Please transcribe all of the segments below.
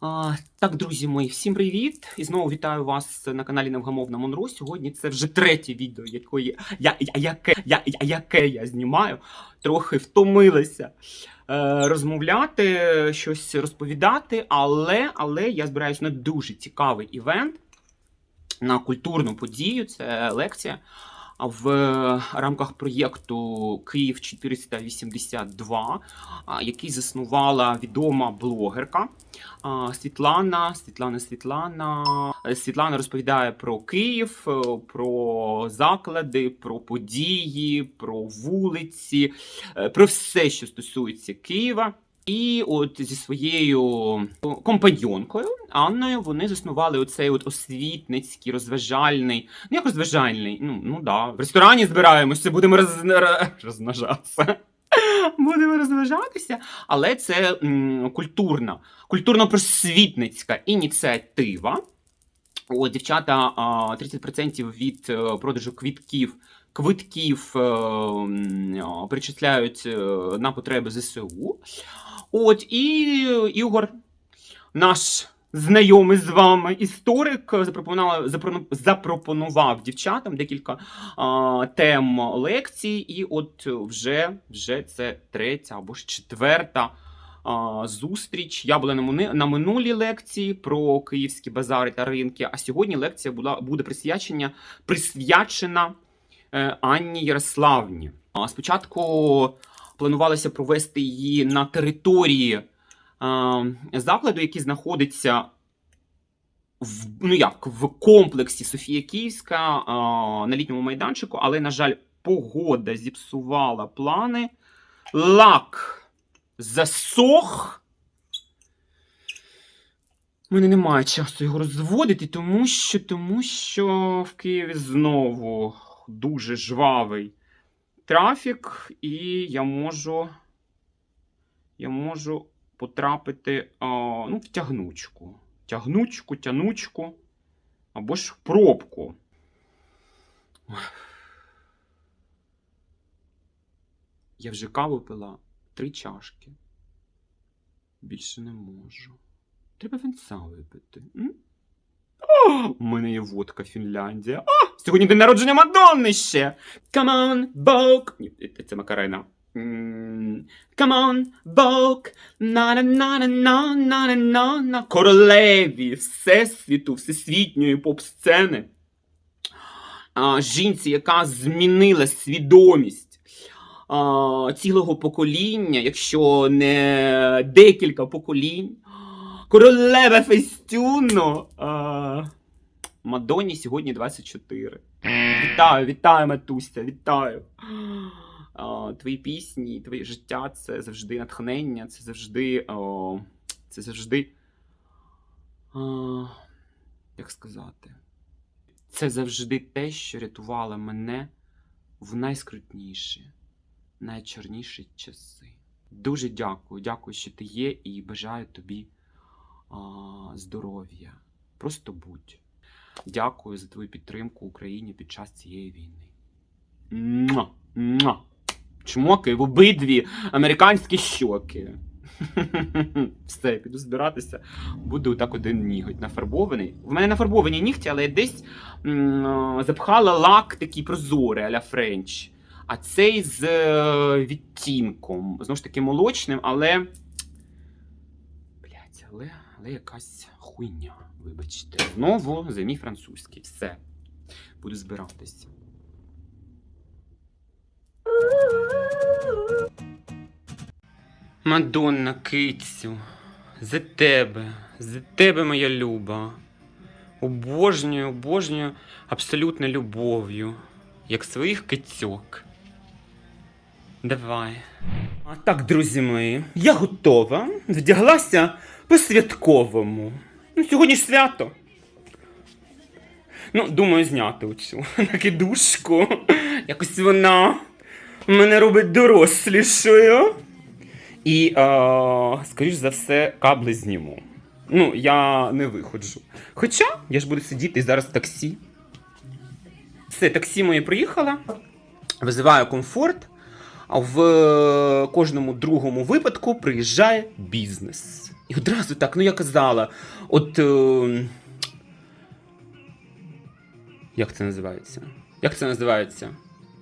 Так, друзі мої, всім привіт! І знову вітаю вас на каналі Невгамовна Монро. Сьогодні це вже третє відео, якої, я, я, яке, я, я- яке я знімаю. Трохи втомилася е, розмовляти, щось розповідати, але, але я збираюся на дуже цікавий івент, на культурну подію. Це лекція в рамках проєкту Київ 482, який заснувала відома блогерка. Світлана, Світлана, Світлана. Е, Світлана розповідає про Київ, е, про заклади, про події, про вулиці, е, про все, що стосується Києва. І от зі своєю компаньонкою Анною вони заснували оцей от освітницький, розважальний. Ну, як розважальний? Ну, ну да. В ресторані збираємося, будемо роз... розмножатися. Будемо розважатися, але це м, культурна, культурно-просвітницька ініціатива. О, дівчата а, 30% від е, продажу квітків, квитків е, перечисляють е, на потреби ЗСУ. От і Ігор, наш знайомий з вами історик, запропонував, запропонував дівчатам декілька а, тем лекцій, і от вже, вже це третя або ж четверта зустріч. Я була на, минулій лекції про київські базари та ринки, а сьогодні лекція була, буде присвячена, присвячена Анні Ярославні. Спочатку планувалося провести її на території а, закладу, який знаходиться в, ну як, в комплексі Софія Київська а, на літньому майданчику, але, на жаль, погода зіпсувала плани. Лак засох. У мене немає часу його розводити, тому що, тому що в Києві знову дуже жвавий трафік, і я можу. Я можу потрапити а, ну, в тягнучку. Тягнучку, тянучку. Або ж в пробку. Я вже каву пила три чашки. Більше не можу. Треба венца випити. У мене є водка Фінляндія. Сьогодні день народження Мадонни ще. Come on, Vogue. Ні, це Макарена. Come on, Vogue. на на на на на на на на Королеві Всесвіту, всесвітньої поп-сцени. А, жінці, яка змінила свідомість а, цілого покоління, якщо не декілька поколінь. Королева фестюну. А, Мадонні сьогодні 24. Вітаю, вітаю, Матуся, вітаю. А, твої пісні, твоє життя це завжди натхнення, це завжди. О, це завжди. А, як сказати? Це завжди те, що рятувало мене в найскрутніші, найчорніші часи. Дуже дякую, дякую, що ти є, і бажаю тобі здоров'я. Просто будь. Дякую за твою підтримку Україні під час цієї війни. Муа! Муа! Чмоки в обидві американські щоки. Все, я піду збиратися. Буду так один ніготь нафарбований. В мене нафарбовані нігті, але я десь запхала лак такий прозорий а-ля Френч. А цей з е, відтінком. Знову ж таки, молочним, але. Блять, але, але якась хуйня. Вибачте. Знову за мій французький. Все. Буду збиратися. Мадонна, кицю, за тебе, за тебе, моя люба. Обожнюю, обожнюю абсолютно любов'ю, як своїх кицьок. Давай. А так, друзі мої, я готова. Вдяглася по-святковому. Ну, сьогодні ж свято. Ну, думаю, зняти оцю накидушку. Якось вона мене робить дорослішою. І, е, скоріш за все, кабли зніму. Ну, я не виходжу. Хоча я ж буду сидіти зараз в таксі. Все, таксі моє приїхало. Визиваю комфорт. А в кожному другому випадку приїжджає бізнес. І одразу так, ну я казала, от. Е... Як це називається? Як це називається?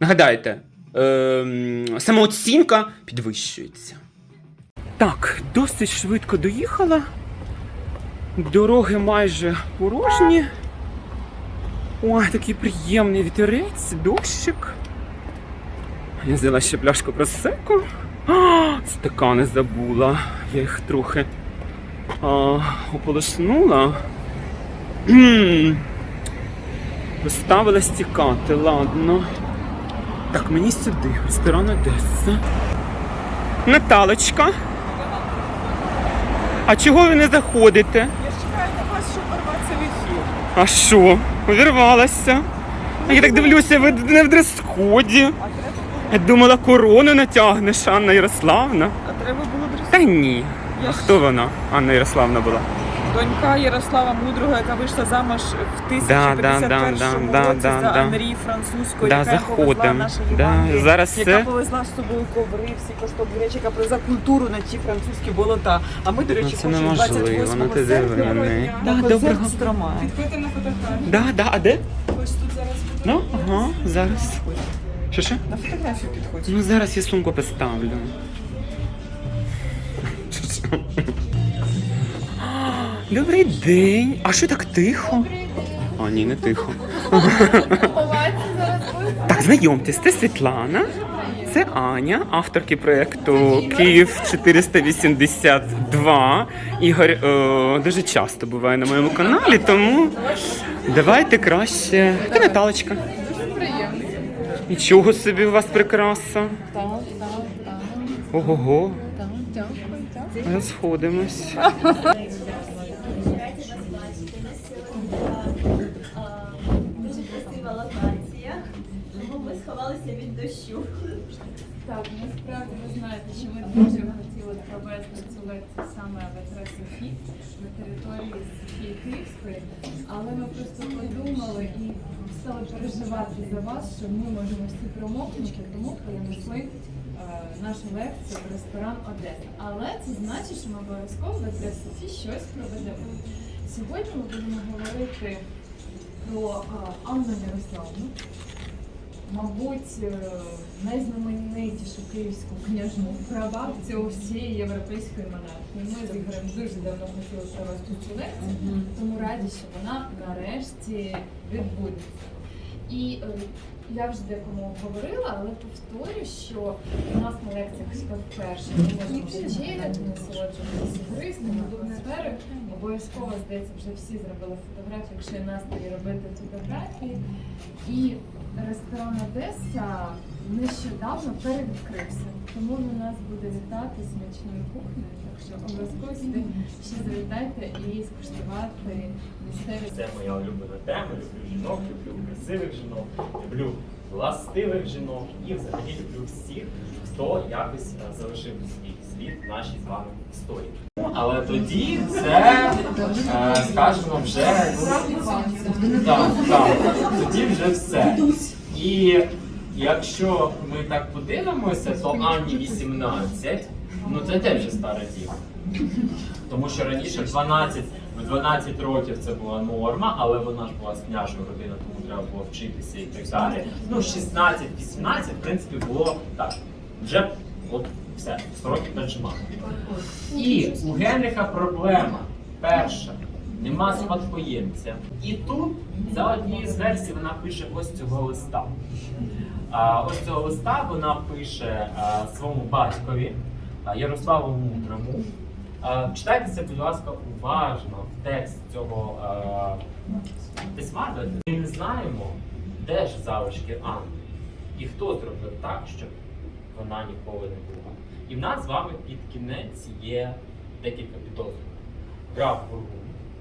Нагадайте, е... самооцінка підвищується. Так, досить швидко доїхала. Дороги майже порожні. Ой, такий приємний вітерець, дощик. Я взяла ще пляшку просеку. Стакани забула. Я їх трохи ополоснула. Поставила стікати, ладно. Так, мені сюди, ресторан Одеса. Наталочка. А чого ви не заходите? Я чекаю на вас, щоб порватися в ефір. А що? Увірвалася. А я так дивлюся, ви не в дрес-коді. Я думала, корону натягнеш, Анна Ярославна. а треба було дрес- Та ні. Я А ж- хто вона? Анна Ярославна була. Донька Ярослава Мудрого, яка вийшла заміж в Да, да, 1051 да, да, році за да. Анрі французькою, Да, яка повезла наше Да, Євангеліє, зараз яка це- повезла з собою коври, всі коштовні речі, яка привезла культуру на ті французькі болота. А ми, до речі, Ну, це хочемо неможливо, 28 ну ти серпня концерт доброго. Стромає. Підходьте на фотографію. Да, да, а де? Ось тут зараз Ну, ага, зараз. Що що? На фотографію підходь. Ну зараз я сумку поставлю. Добрий день. А що так тихо? А, ні, не тихо. Так, знайомтесь, це Світлана. Це Аня, авторки проєкту Київ 482. Ігор е, дуже часто буває на моєму каналі, тому давайте краще. Ти Наталочка. Нічого собі у вас прикраса. Так, так, так, Ого-го, так, дякую. Розходимось. Дуже красива локація. Ми сховалися від дощу. Так, насправді ви знаєте, що ми дуже хотіли провести саме в Софі на території Софії Київської, але ми просто подумали і стали переживати за вас, що ми можемо всі промокнути, тому перенесли е, нашу лекцію в ресторан Одеса. Але це значить, що ми обов'язково в Софі щось проведемо. Сьогодні ми будемо говорити про е, Анну Ярославну. Мабуть, е, найзнаменитішу київську княжну прабабцю всієї європейської монархії. Ми з Ігорем дуже давно хотіли провести цю лекцію, тому раді, що вона нарешті відбудеться. І е, я вже декому говорила, але повторю, що у нас на лекціях вперше ми можемо вечеряти, насолоджуватися гристами, атмосфери. Обов'язково, здається, вже всі зробили фотографії, якщо є настрій робити фотографії. І ресторан Одеса нещодавно перевідкрився, тому він нас буде вітати смачною кухнею. Так що обов'язково сюди ще завітайте і скуштувати місцеві. Це моя улюблена тема. Люблю жінок, люблю красивих жінок, люблю властивих жінок і взагалі люблю всіх, хто якось е, залишив свій слід в нашій з вами історії. Ну, Але тоді це, е, скажімо, вже так, так, тоді вже все. І якщо ми так подивимося, то Анні 18, ну це теж стара діва. Тому що раніше 12, в 12 років це була норма, але вона ж була з княжої родини, тому треба було вчитися і так далі. Ну, 16-18, в принципі, було так. Вже от все, 100 років пережимати. І у Генріха проблема перша. Нема спадкоємця. І тут, за однією з версій, вона пише ось цього листа. Ось цього листа вона пише своєму батькові Ярославу Мудрому. А, Читайте це, будь ласка, уважно в текст цього письма. Ми не знаємо, де ж залишки Анни. І хто зробив так, щоб вона ніколи не була. І в нас з вами під кінець є декілька підозрюваних. Граф Бургун,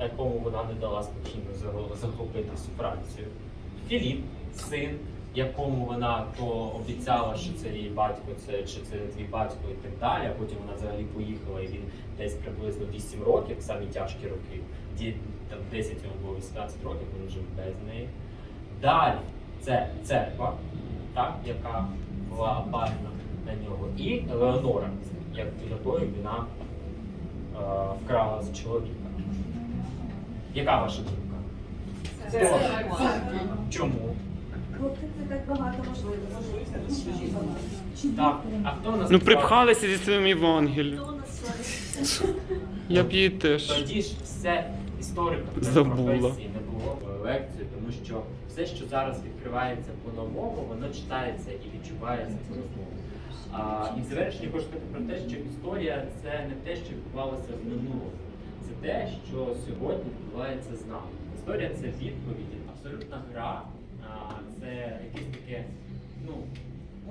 якому вона не дала спокійно захопити всю Францію. Філіп, син, якому вона то обіцяла, що це її батько, це чи це твій батько і так далі. А потім вона взагалі поїхала, і він десь приблизно 8 років, самі тяжкі роки. Ді, там 10 йому було 18 років, він жив без неї. Далі це церква, так, яка була опальна на нього, і Елеонора, як тої вона вкрала з чоловіка. Яка ваша думка? Це Чому? Так багато можливостей. Так, а хто у нас Ну припхалися зі своїм Євангелієм. Я б її теж. Тоді ж все істориком Забула. професії не було б лекції, тому що все, що зараз відкривається по-новому, воно читається і відчувається по-новому. А, і в завершенні хочу сказати про те, що історія це не те, що відбувалося в минулому. Це те, що сьогодні відбувається з нами. Історія це відповіді, абсолютна гра, це якесь таке, ну,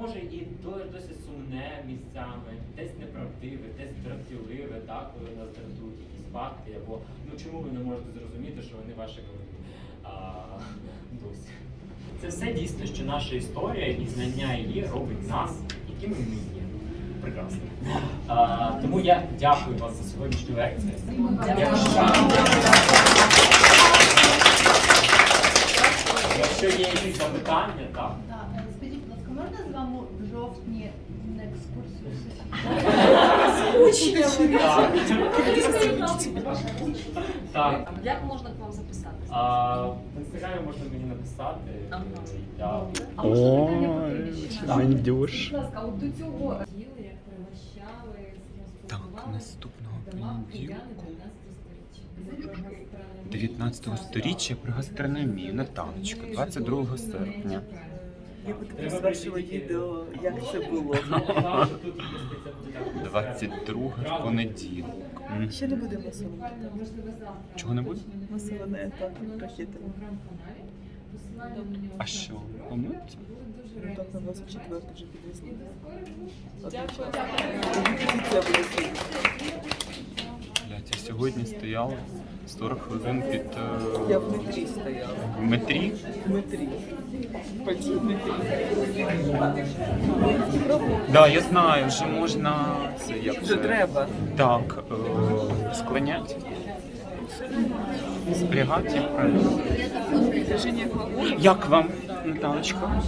може і досить сумне місцями, десь неправдиве, десь дратівливе, так, коли нас дратують якісь факти, або ну чому ви не можете зрозуміти, що вони ваші голові досі. Це все дійсно, що наша історія і знання її робить нас, якими ми є. Прекрасно. А, тому я дякую вам за сьогоднішню лекцію. Якщо є якісь запитання, так. Так, е, скажіть, будь ласка, можна з вами в жовтні на екскурсію? Так. Так. Як можна к вам записатися? А, в інстаграмі можна мені написати. Ага. Я А можна питання темі ще? Мендюш. Будь ласка, от до цього діли, як пригощали, з ким Так, спілкувалися, наступного дома кияни понеділку. 19 сторіччя. 19 сторіччя при гастрономії Наталочка, 22 серпня. Я буду першого відео, як це було. 22 в понеділок. М. Ще не будемо солити. Чого не буде? Рахіти. А що? Помить? Ну, так на 24 вже підвезли. Дякую. Це буде сьогодні. Стояла 40 хвилин під е, Я в метрі стояла. в метрі. В метрі. Пальці в метрі. Да, я знаю, вже можна це як Вже це? треба. Так, е, склонять. Зберігати, правильно. Як вам, Наталочка?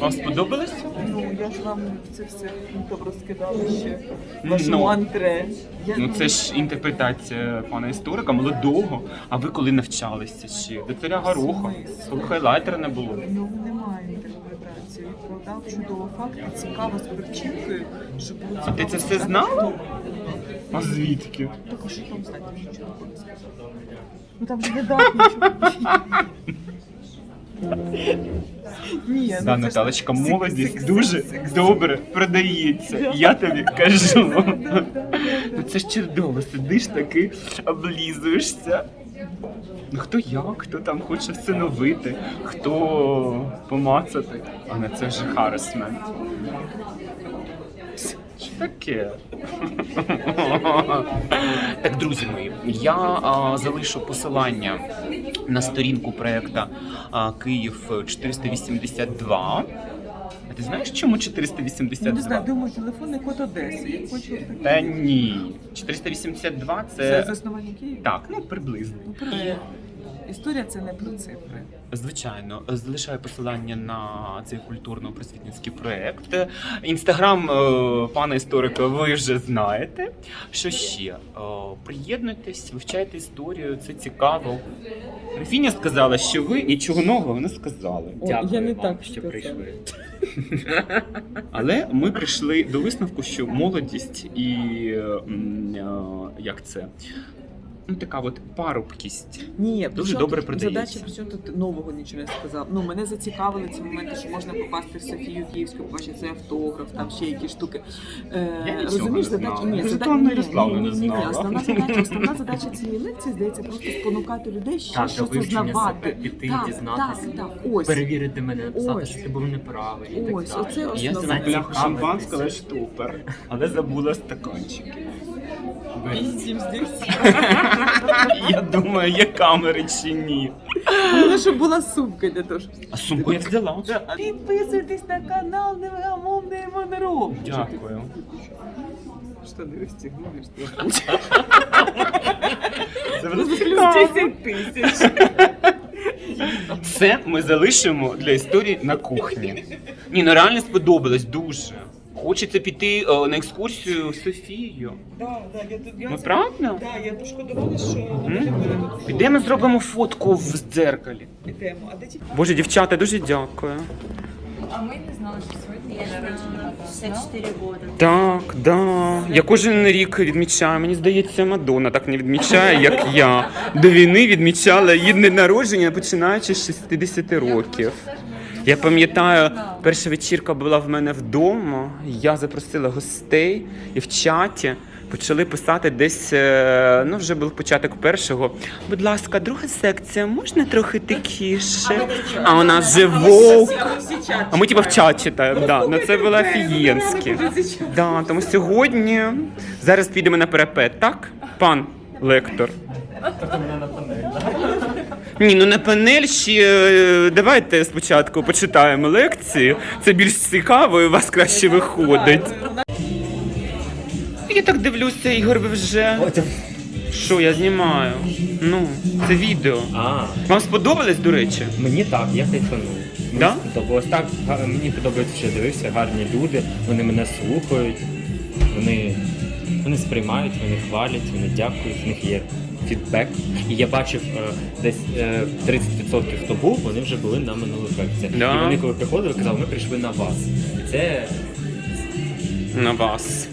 Вам сподобалось? Ну, я ж вам це все там розкидала ще. Вашому Ну. антре. Я, Ну це ж інтерпретація пана історика молодого. А ви коли навчалися ще? До царя Гороха. Коли хайлайтера не було. Ну, немає інтерпретації. Продав чудово факти, цікаво з причинкою, щоб було А ти це все знав? А звідки? Так, а що там знати? Нічого не сказав. Ну там же не дав нічого. Ні, Да, ну, це ж Наталочка, молодість дуже добре продається. Я тобі кажу. Ну це ж чудово, сидиш таки, облізуєшся. Хто як, хто там хоче всиновити, хто помацати, а не це вже харасмент. Що таке? Так, друзі мої, я а, залишу посилання на сторінку проєкту Київ 482. А ти знаєш, чому Ну, не 482? знаю, думаю, телефонний код Одеси. Я хочу Та ні. 482 Це це. заснування Києва? Так, ну приблизно. Ну, правильно. Історія це не про цифри. Звичайно, залишаю посилання на цей культурно-просвітницький проект. Інстаграм е, пана історика ви вже знаєте. Що ще? Е, Приєднуйтесь, вивчайте історію, це цікаво. Графіня сказала, що ви нічого нового не сказали. О, я не вам, так що сказала. прийшли. Але ми прийшли до висновку, що молодість і е, як це? Ну, така от парубкість. Ні, Дуже добре тут продається. Задача, при чому тут нового нічого не сказав. Ну, мене зацікавили ці моменти, що можна попасти в Софію Київську, побачити цей автограф, там ще якісь штуки. Е, Я розумієш, не задача, ні, задача, Світлану ні, ні, ні, ні. Основна задача, основна задача цієї лекції, здається, просто спонукати людей Так, щось узнавати. піти, так, дізнатися. Так, так, ось. Перевірити мене, написати, що ти був неправий і так Ось, далі. оце Я основне. Бляха цікавитися. штупер, але забула стаканчики. Вісім здесь. Я думаю, є камери чи ні. Головне, щоб була сумка для того, щоб... А сумку я взяла. Підписуйтесь на канал Невгамовний Монро. Дякую. Штани розтягнули, що? Це буде Плюс цікаво. 10 тисяч. Це ми залишимо для історії на кухні. Ні, ну реально сподобалось дуже. Хочеться піти е, на екскурсію в Софію. Да, да, я, тут- я Ну, це- правда? Да, я пошкодувала, що вона М? вже тут. Підемо зробимо фотку в дзеркалі. Підемо. А де ті? Боже, дівчата, дуже дякую. А ми не знали, що сьогодні є народження. 64 года. Так, да. Я кожен рік відмічаю. Мені здається, Мадонна так не відмічає, як я. До війни відмічала її день народження, починаючи з 60 років. Я пам'ятаю, перша вечірка була в мене вдома. Я запросила гостей і в чаті почали писати десь. е, Ну, вже був початок першого. Будь ласка, друга секція, можна трохи тихіше? А у нас же вовк. А ми типа в чат читаємо. Да. Ну це було офігенське. Да, тому сьогодні зараз підемо на перепет, так? Пан лектор. Тобто мене на панель? Ні, ну на панель ще е, давайте спочатку почитаємо лекції. Це більш цікаво і у вас краще виходить. Я так дивлюся, Ігор, ви вже. Що я знімаю? Ну, це відео. А, Вам сподобалось, до речі? мені так, я кайфанув. Мені Да? сподобалось так, га- мені подобається, що я дивився, гарні люди, вони мене слухають, вони, вони сприймають, вони хвалять, вони дякують, в них є фідбек. І я бачив е, десь е, 30% хто був, вони вже були на минулих лекціях. Да. І вони коли приходили, казали, ми прийшли на вас. І це На вас.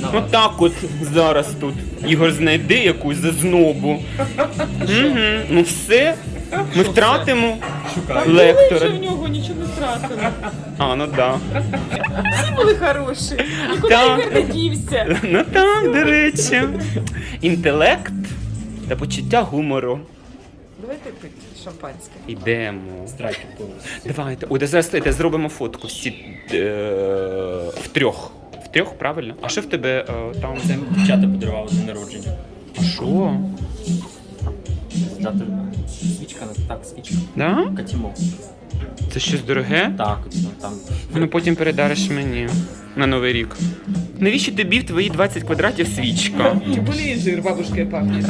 на вас. Отак от зараз тут Ігор знайде якусь зазнобу. Угу. Ну все. Ми втратимо лектора. в нього нічого не втратили. А, ну да. Всі були хороші. Нікуди Так. Ігор не дівся. Ну так, до речі. Інтелект та почуття гумору. Давайте пити шампанське. Ідемо. Страйки повністю. Давайте. Ой, да зараз давайте зробимо фотку всі е, в трьох. В трьох, правильно? А що в тебе е, там? Це дівчата подарували день народження. А що? Взяти свічка, так, свічка. Да? Катімо. Це щось дороге? Так, ну, там. Ну потім передариш мені на новий рік. Навіщо тобі в твої 20 квадратів свічка? Блін, жир бабушки пахне.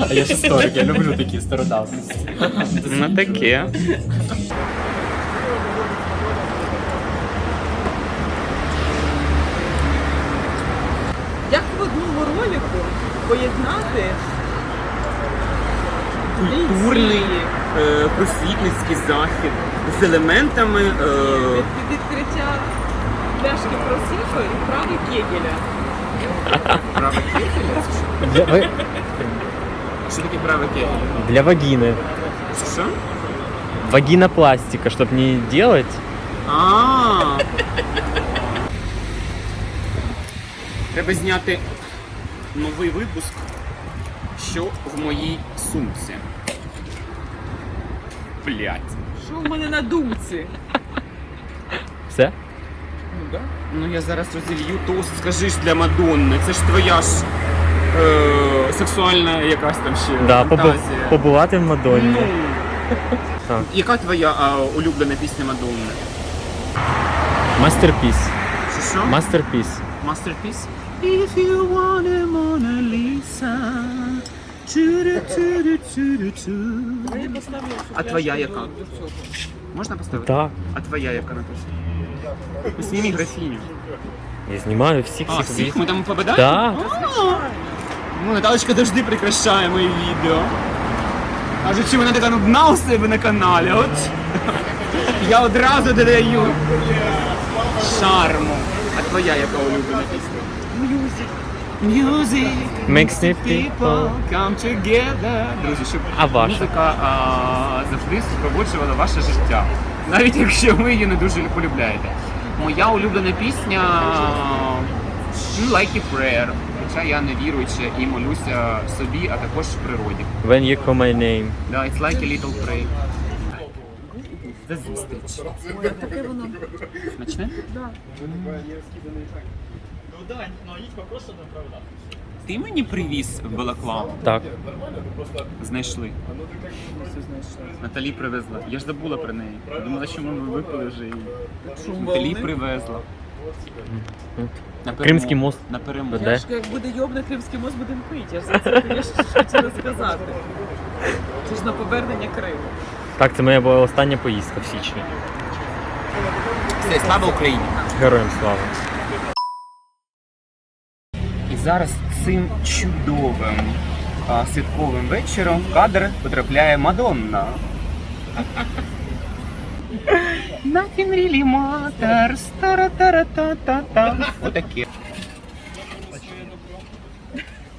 А я ж історик, я люблю такі стародавності. На таке. Як в одному ролику поєднати Культурний е, просвітницький захід з елементами. Е, від, від відкриття пляшки просіфа і вправи кегеля. праве кегеля? Для, Що таке праве кегеля? для вагины. Що? Вагинопластика, чтобы не делать. А. Треба зняти новий випуск, що в моїй сумці. Блять. Що в мене на думці? Все? Ну да. Ну я зараз розілью тост, скажи ж для Мадонни. Це ж твоя ж е, сексуальна якась там ще Да, побу- фантазія. побувати в Мадонні. Ну. Так. Яка твоя а, улюблена пісня Мадонни? Мастерпіс. Що що? Мастерпіс. Masterpiece. If you want a Mona Lisa. А твоя яка? Можна поставити? Так. А твоя яка написана? Зніми графіню. Я знімаю всіх А, всіх. всіх ми там попадаємо? Так. Ну, Наталочка завжди прикрашає мої відео. Каже, чи вона така нудна у себе на каналі. От я одразу додаю шарму. А твоя яка улюблена пісня? Music. Makes me people people. come together. Друзі, щоб А ваша? музика а, завжди супроводжувала ваше життя. Навіть якщо ви її не дуже полюбляєте. Моя улюблена пісня ну, Like a Prayer. Хоча я не віруюча і молюся собі, а також природі. When you call my name. Да, it's like a little prayer. До зустрічі. Таке воно. Смачне? Да. Ти мені привіз балаклаву. Так. Знайшли. Наталі привезла. Я ж забула про неї. Думала, що ми випили вже її. Наталі привезла. На Кримський мост. На перемогу. Я ж як буде йобна Кримський мост, будемо пити. Я ж за це звісно, ж хотіла сказати. Це ж на повернення Криму. Так, це моя була остання поїздка в січні. Все, слава Україні! Героям слава. Зараз цим чудовим а, святковим вечором в кадр потрапляє Мадонна. Nothing really matters. Тара-тара-та-та-та.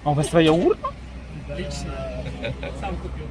А у вас своя урна? Сам купив.